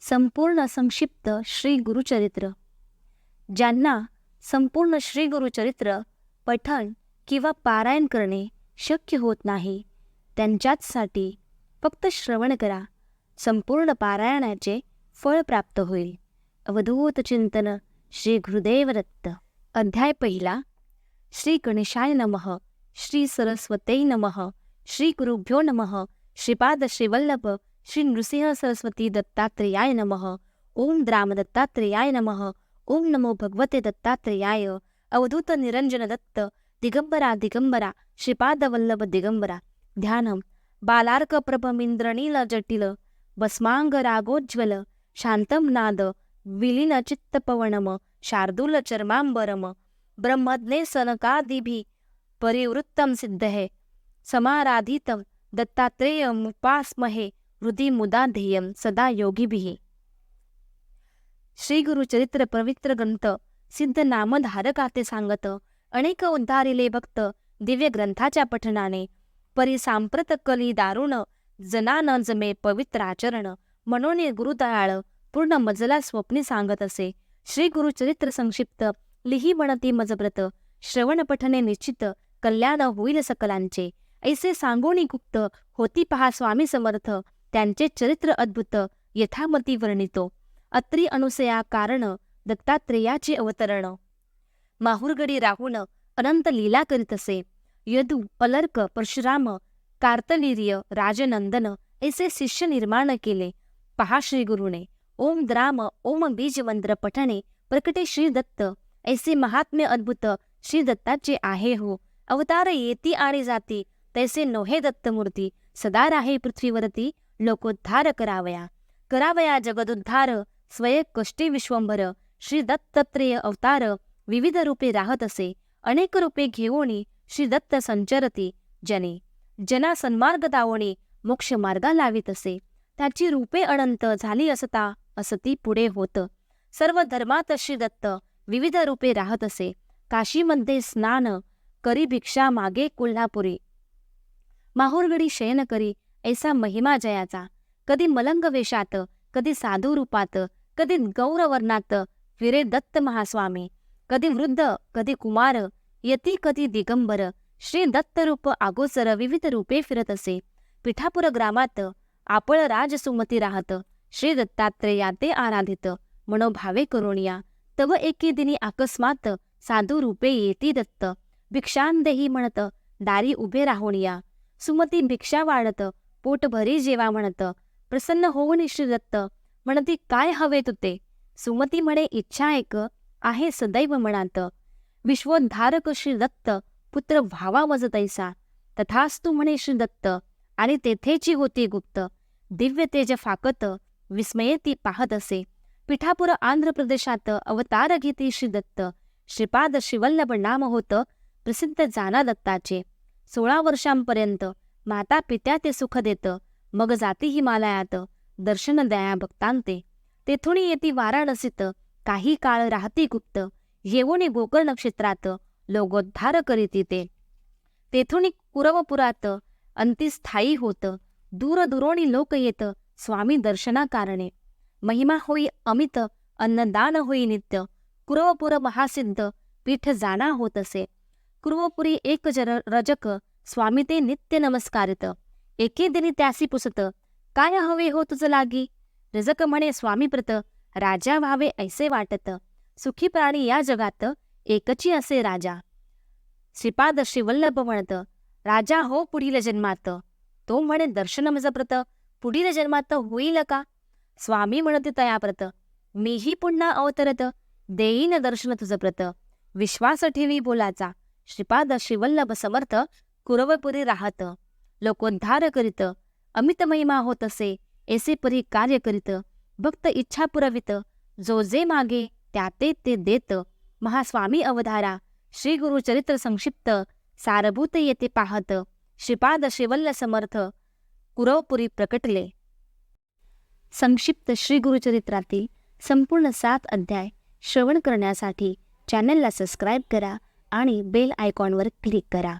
संपूर्ण संक्षिप्त श्री गुरुचरित्र. ज्यांना संपूर्ण श्री गुरुचरित्र पठण किंवा पारायण करणे शक्य होत नाही त्यांच्याचसाठी फक्त श्रवण करा. संपूर्ण पारायणाचे फळ प्राप्त होईल. अवधूत चिंतन श्री गुरुदेवदत्त. अध्याय पहिला. श्री गणेशाय नमः. श्री सरस्वते नमः. श्री गुरुभ्यो नमः. श्रीपाद श्रीवल्लभ. श्री नृसिंह सरस्वती दत्तात्रेयाय नमः। ओम द्राम दत्तात्रेयाय नमः। ओम नमो भगवते दत्तात्रेयाय। अवधूत निरंजन दत्त। दिगंबरा दिगंबरा। श्रीपादवल्लभ दिगंबरा। ध्यानम। बालार्क जटिल। भस्मांग रागोज्ज्वल। शांतम नाद। विलीन चित्तपवनम। शार्दूल चर्मांबरम ब्रह्मज्ञे सनकादिभि। परिवृत्तं सिद्धहे। समाराधितं दत्तात्रेयमुपास्महे। हृदि मुदा ध्येयं सदा योगीभिः। श्री गुरुचरित्र पवित्र ग्रंथ सिद्ध नामधारकाते सांगत अनेक उद्धारिले भक्त दिव्य ग्रंथाच्या पठनाने परिसांप्रत कली दारुण जनान जमे पवित्र आचरण म्हणून गुरुदयाळ पूर्ण मजला स्वप्नी सांगत असे श्री गुरुचरित्र संक्षिप्त लिही म्हणती मजब्रत श्रवण पठने निश्चित कल्याण होईल सकलांचे ऐसे सांगोणी गुप्त होती पहा स्वामी समर्थ त्यांचे चरित्र अद्भुत यथामती वर्णितो. अत्री अनुसया कारण दत्तात्रेयाचे अवतरण. माहुरगडी राहून अनंत लीला करीत असे यदू अलर्क परशुराम कार्तनीर्य राजनंदन ऐसे शिष्य निर्माण केले. पहा श्री गुरुने ओम द्राम ओम बीज मंत्र पठणे प्रकटे श्री दत्त. ऐसे महात्म्य अद्भुत श्री दत्ताचे आहे हो. अवतार येती आणि जाती तैसे नोहे दत्तमूर्ती. सदा राहे पृथ्वीवरती लोकोद्धार करावया. करावया जगदुद्धार स्वय कष्टी विश्वंभर श्री दत्तत्रेय अवतार विविध रूपे राहत असे अनेक रूपे घेऊनी श्री दत्त संचरती जने. जना सन्मार्ग दावणे मोक्ष मार्गा लावित असे. त्याची रूपे अनंत झाली असता असती पुढे होत. सर्व धर्मात श्री दत्त विविध रूपे राहत असे. काशीमध्ये स्नान करी भिक्षा मागे कोल्हापुरी. माहुरगडी शयन करी ऐसा महिमा जयाचा. कधी मलंग वेशात कधी साधू रूपात कधी गौरवर्णात फिरे दत्त महास्वामी. कधी वृद्ध कधी कुमार यती कधी दिगंबर श्री दत्तरूप आगोचर विविध रूपे फिरत असे. पिठापुर ग्रामात आपळ राजसुमती राहत श्री दत्तात्रेया ते आराधित मनोभावे करुणिया. तव एके दिनी अकस्मात साधू रूपे येती दत्त. भिक्षांदेही म्हणत दारी उभे राहुणिया सुमती भिक्षा वाढत पोटभरी जेवा म्हणत. प्रसन्न होऊन श्रीदत्त म्हणती काय हवे तुते? सुमती म्हणे इच्छा एक आहे सदैव म्हणत विश्वोद्धारक श्री दत्त पुत्र व्हावा मज तैसा तथास्तु म्हणे श्री दत्त आणि तेथेची होती गुप्त. दिव्य तेज फाकत विस्मये ती पाहत असे. पिठापुर आंध्र प्रदेशात अवतार घेती श्रीदत्त श्रीपाद श्रीवल्लभ नाम होत प्रसिद्ध जाना दत्ताचे. सोळा वर्षांपर्यंत माता पित्या ते सुख देत. मग जाती हिमालयात. दर्शन दया भक्तांते. तेथुणी येती वाराणसीत. काही काळ राहती गुप्त. येऊनी गोकर्ण क्षेत्रात लोगोद्धार करीती ते. तेथुणी कुरवपुरात अंतिस्थायी होत. दूरदुरोणी लोक येत. स्वामी दर्शना कारणे महिमा होई अमित. अन्नदान होई नित्य. कुरवपुर महासिद्ध. पीठ जाणा होत असे. कुरवपुरी एक जर रजक. स्वामी ते नित्य नमस्कारित. एके दिनी त्यासी पुसत काय हवे हो तुझ लागी? रजक म्हणे स्वामीप्रत राजा व्हावे ऐसे वाटत. सुखी प्राणी या जगात एकची असे राजा. श्रीपाद शिवल्लभ म्हणत राजा हो पुढील जन्मात. तो म्हणे दर्शन मजप्रत पुढील जन्मात होईल का? स्वामी म्हणते तयाप्रत मीही पुन्हा अवतरत देईन दर्शन तुझ प्रत विश्वास ठेवी बोलाचा. श्रीपाद श्रीवल्लभ समर्थ कुरवपुरी राहत. लोकोद्धार करीत. अमित महिमा होत असे. एसे परी कार्य करीत. भक्त इच्छा पुरवित. जो जे मागे त्या ते ते देत. महास्वामी अवधारा. श्री गुरुचरित्र संक्षिप्त. सारभूत येते पाहत. श्रीपाद श्रीवल्ल समर्थ. कुरवपुरी प्रकटले. संक्षिप्त श्री गुरुचरित्रातील संपूर्ण सात अध्याय श्रवण करण्यासाठी चॅनलला सबस्क्राईब करा आणि बेल आयकॉनवर क्लिक करा.